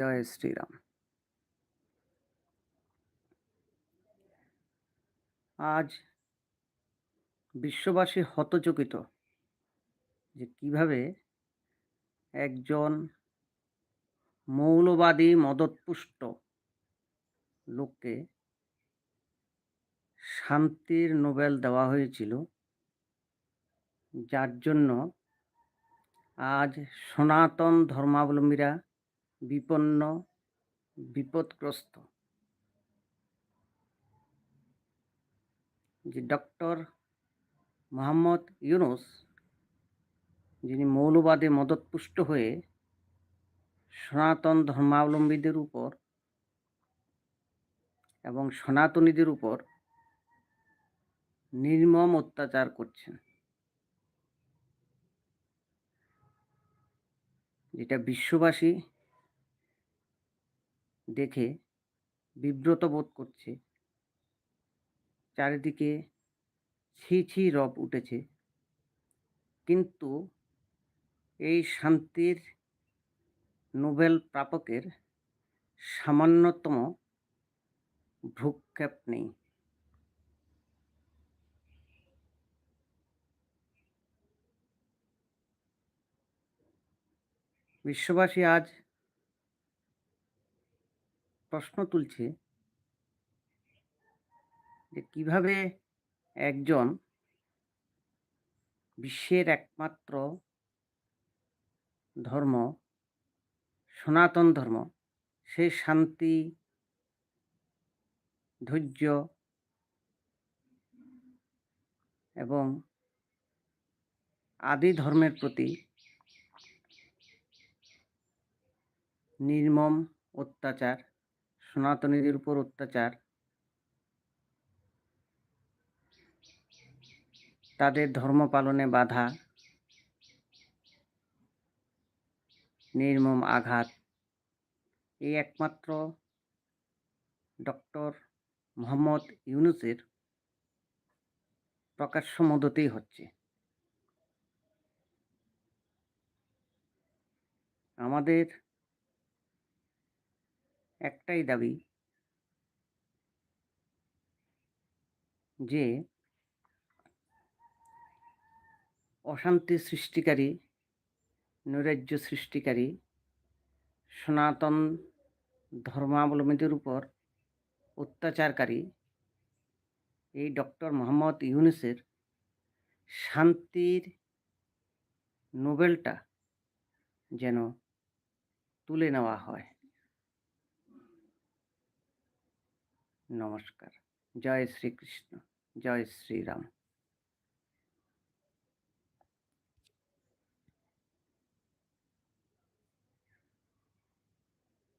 জয় শ্রীরাম। আজ বিশ্ববাসী হতচকিত যে কীভাবে একজন মৌলবাদী মদতপুষ্ট লোককে শান্তির নোবেল দেওয়া হয়েছিল, যার জন্য আজ সনাতন ধর্মাবলম্বীরা বিপন্ন, বিপদগ্রস্ত। যে ডক্টর মোহাম্মদ ইউনুস, যিনি মৌলবাদে মদতপুষ্ট হয়ে সনাতন ধর্মাবলম্বীদের উপর এবং সনাতনীদের উপর নির্মম অত্যাচার করছেন। যেটা বিশ্ববাসী দেখে বিব্রত বোধ করছে। চারিদিকে ছি ছি রব উঠেছে। কিন্তু এই শান্তির নোবেল প্রাপকের সামান্যতম ভ্রুক্ষেপ নেই। বিশ্ববাসী আজ প্রশ্ন তুলছে যে কীভাবে একজন বিশ্বের একমাত্র ধর্ম, সনাতন ধর্ম, সে শান্তি, ধৈর্য এবং আদি ধর্মের প্রতি নির্মম অত্যাচার সনাতনীদের উপর অত্যাচার। তাদের ধর্ম পালনে বাধা। নির্মম আঘাত। এই একমাত্র ডক্টর মোহাম্মদ ইউনুসের প্রকাশ্য মদতেই হচ্ছে। আমাদের একটাই দাবি যে অশান্তি সৃষ্টিকারী, নৈরাজ্য সৃষ্টিকারী, সনাতন ধর্মাবলম্বীদের উপর অত্যাচারকারী এই ডক্টর মোহাম্মদ ইউনুসের শান্তির নোবেলটা যেন তুলে নেওয়া হয়। নমস্কার। জয় শ্রীকৃষ্ণ। জয় শ্রীরাম।